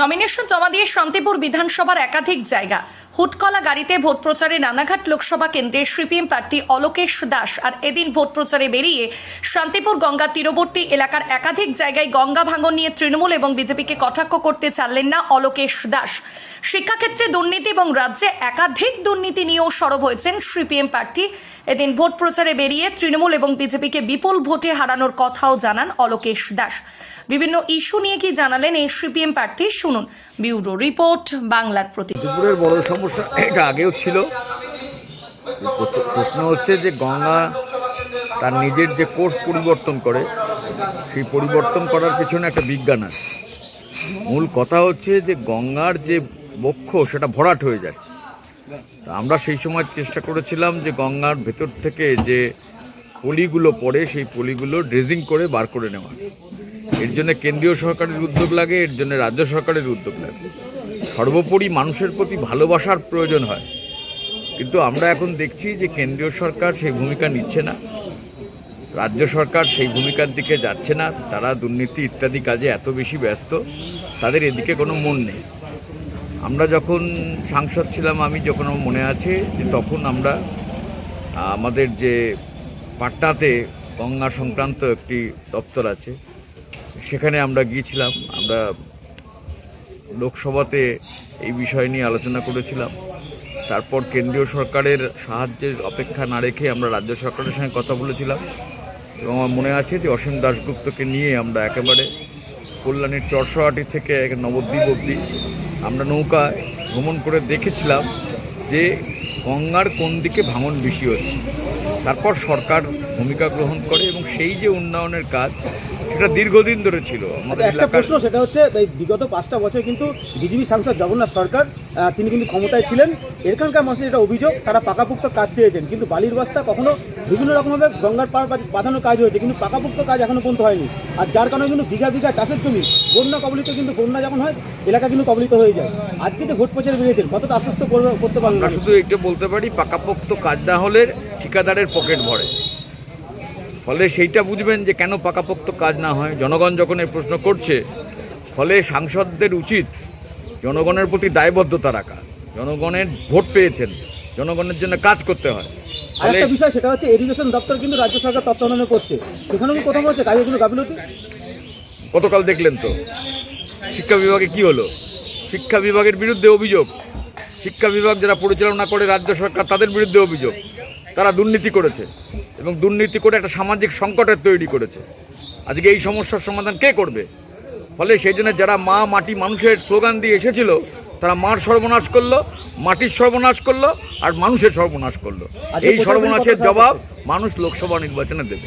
Nomination জমা দিয়ে শান্তিপুর বিধানসভার একাধিক জায়গা। হুটকলা গাড়িতে ভোট প্রচারে নানাঘাট লোকসভা কেন্দ্রের সিপিএম প্রার্থী অলোকেশ দাস আর এদিন ভোট প্রচারে বেরিয়ে শান্তিপুর গঙ্গা তীরবর্তী এলাকার একাধিক জায়গায় গঙ্গা ভাঙন নিয়ে তৃণমূল এবং বিজেপিকে কটাক্ষ করতে চাইলেন না অলোকেশ দাস। শিক্ষাক্ষেত্রে দুর্নীতি এবং রাজ্যে একাধিক দুর্নীতি নিয়েও সরব হয়েছেন সিপিএম প্রার্থী। এদিন ভোট প্রচারে বেরিয়ে তৃণমূল এবং বিজেপিকে বিপুল ভোটে হারানোর কথাও জানান অলোকেশ দাস। বিভিন্ন ইস্যু নিয়ে কি জানালেন এই সিপিএম প্রার্থী? শুনুন, ব্যুরো রিপোর্ট, বাংলার প্রতি। দুপুরের বড় সমস্যা এটা আগেও ছিল। প্রশ্ন হচ্ছে যে গঙ্গা তার নিজের যে কোর্স পরিবর্তন করে, সেই পরিবর্তন করার পিছনে একটা বিজ্ঞান আছে। মূল কথা হচ্ছে যে গঙ্গার যে বক্ষ, সেটা ভরাট হয়ে যাচ্ছে। তা আমরা সেই সময় চেষ্টা করেছিলাম যে গঙ্গার ভেতর থেকে যে পলিগুলো পড়ে, সেই পলিগুলো ড্রেজিং করে বার করে নেওয়া। এর জন্য কেন্দ্রীয় সরকারের উদ্যোগ লাগে, এর জন্য রাজ্য সরকারের উদ্যোগ লাগে। সর্বোপরি মানুষের প্রতি ভালোবাসার প্রয়োজন হয়। কিন্তু আমরা এখন দেখছি যে কেন্দ্রীয় সরকার সেই ভূমিকা নিচ্ছে না। রাজ্য সরকার সেই ভূমিকার দিকে যাচ্ছে না। তারা দুর্নীতি ইত্যাদি কাজে এত বেশি ব্যস্ত, তাদের এদিকে কোনো মন নেই। আমরা যখন সাংসদ ছিলাম, আমি যখন মনে আছে যে তখন আমরা, আমাদের যে পাটনাতে গঙ্গা সংক্রান্ত একটি দপ্তর আছে সেখানে আমরা গিয়েছিলাম, আমরা লোকসভাতে এই বিষয় নিয়ে আলোচনা করেছিলাম। তারপর কেন্দ্রীয় সরকারের সাহায্যের অপেক্ষা না রেখে আমরা রাজ্য সরকারের সঙ্গে কথা বলেছিলাম এবং আমার মনে আছে যে অসীম দাশগুপ্তকে নিয়ে আমরা একেবারে কল্যাণীর চরসহাটি থেকে এক নবদ্বীপ অবধি আমরা নৌকায় ভ্রমণ করে দেখেছিলাম যে গঙ্গার কোন দিকে ভাঙন বেশি হচ্ছে। তারপর সরকার ভূমিকা গ্রহণ করে এবং সেই যে উন্নয়নের কাজ সেটা দীর্ঘদিন ধরে ছিল আমাদের আচ্ছা, একটা প্রশ্ন সেটা হচ্ছে বিগত পাঁচটা বছর কিন্তু বিজেপি সাংসদ জগন্নাথ সরকার তিনি কিন্তু ক্ষমতায় ছিলেন। এখানকার মানুষের এটা অভিযোগ তারা পাকাপুক্ত কাজ চেয়েছেন। কিন্তু বালির বস্তা কখনো বিভিন্ন রকমভাবে গঙ্গার বা- বাঁধানোর কাজ হয়েছে কিন্তু পাকাপুক্ত কাজ এখনও পর্যন্ত হয়নি। আর যার কারণে কিন্তু বিঘা বিঘা চাষের জমি বন্যা কবলিত কিন্তু বন্যা যখন হয় এলাকা কিন্তু কবলিত হয়ে যায়। আজকে যে ভোট প্রচারে বেরিয়েছেন কতটা আশ্বস্ত করতে পারবেন শুধু এটা বলতে পারি পাকাপোক্ত কাজ না হলে ঠিকাদারের পকেট ভরে। ফলে সেইটা বুঝবেন যে কেন পাকাপোক্ত কাজ না হয়। জনগণ যখন এই প্রশ্ন করছে ফলে সাংসদদের উচিত জনগণের প্রতি দায়বদ্ধতা রাখা। জনগণের ভোট পেয়েছেন জনগণের জন্য কাজ করতে হয়। আরেকটা বিষয় সেটা হচ্ছে এডুকেশন দপ্তর কিন্তু রাজ্য সরকার তত্ত্বাবধানে করছে। সেখানেও কি কোথাও হচ্ছে কাজগুলো গাফিলতি? গতকাল দেখলেন তো শিক্ষা বিভাগে কি হলো? শিক্ষা বিভাগের বিরুদ্ধে অভিযোগ। শিক্ষা বিভাগ যারা পরিচালনা করে রাজ্য সরকার তাদের বিরুদ্ধে অভিযোগ। তারা দুর্নীতি করেছে। এবং দুর্নীতি করে একটা সামাজিক সংকটের তৈরি করেছে। আজকে এই সমস্যার সমাধান কে করবে? ফলে সেই জন্য যারা মা মাটি মানুষের স্লোগান দিয়ে এসেছিল তারা মার সর্বনাশ করল মাটির সর্বনাশ করল আর মানুষের সর্বনাশ করল। এই সর্বনাশের জবাব মানুষ লোকসভা নির্বাচনে দেবে।